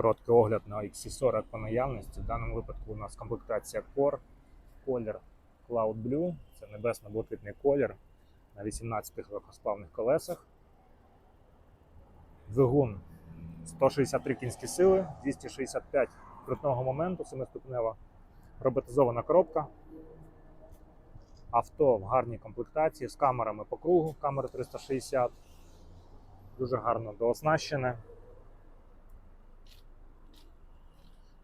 Короткий огляд на XC40 по наявності. В даному випадку у нас комплектація Core, колір Cloud Blue, це небесно-блакитний колір на 18 легкосплавних колесах. Двигун 163 кінські сили, 265 крутного моменту, 7-ступнева роботизована коробка. Авто в гарній комплектації з камерами по кругу, камери 360. Дуже гарно дооснащене.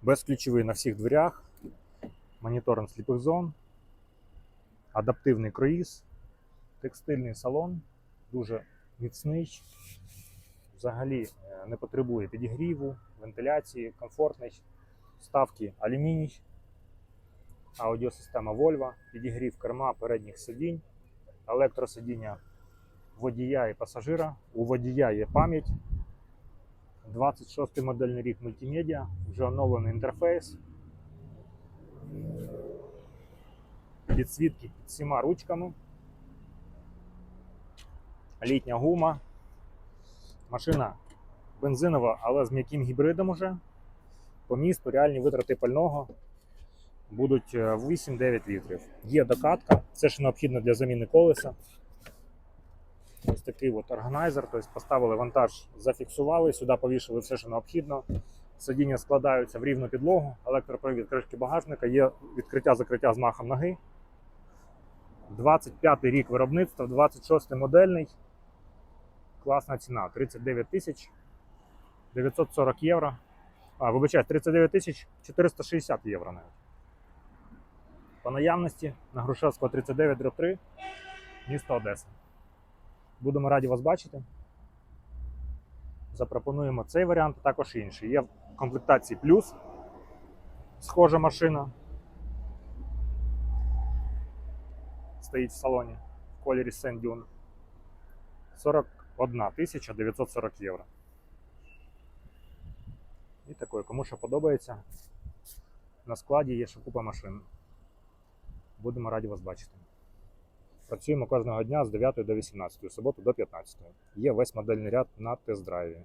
Безключовий на всіх дверях, моніторинг сліпих зон, адаптивний круїз, текстильний салон, дуже міцний. Взагалі е, не потребує підігріву, вентиляції, комфортний. Вставки алюміній, аудіосистема Volvo, підігрів керма передніх сидінь, електросидіння водія і пасажира. У водія є пам'ять. 26 модельний рік мультимедіа, вже оновлений інтерфейс. Підсвітки під всіма ручками. Літня гума. Машина бензинова, але з м'яким гібридом уже. По місту реальні витрати пального будуть е, 8-9 літрів. Є докатка, це ж необхідно для заміни колеса. Такий от органайзер, тобто поставили вантаж, зафіксували, сюди повішали все, що необхідно. Сидіння складаються в рівну підлогу, електропривід кришки багажника, є відкриття-закриття з махом ноги. 25 рік виробництва, 26-й модельний. Класна ціна 39 тисяч 940 євро. А, вибачаю, 39 тисяч 460 євро навіть. По наявності на Грушевського 39 3, місто Одеса. Будемо раді вас бачити. Запропонуємо цей варіант, а також інший. Є в комплектації плюс схожа машина. Стоїть в салоні в кольорі Сен-Дюн. 41 940 євро. І такої, кому що подобається. На складі є ще купа машин. Будемо раді вас бачити. Працюємо кожного дня з 9 до 18, в суботу до 15. Є весь модельний ряд на тест-драйві.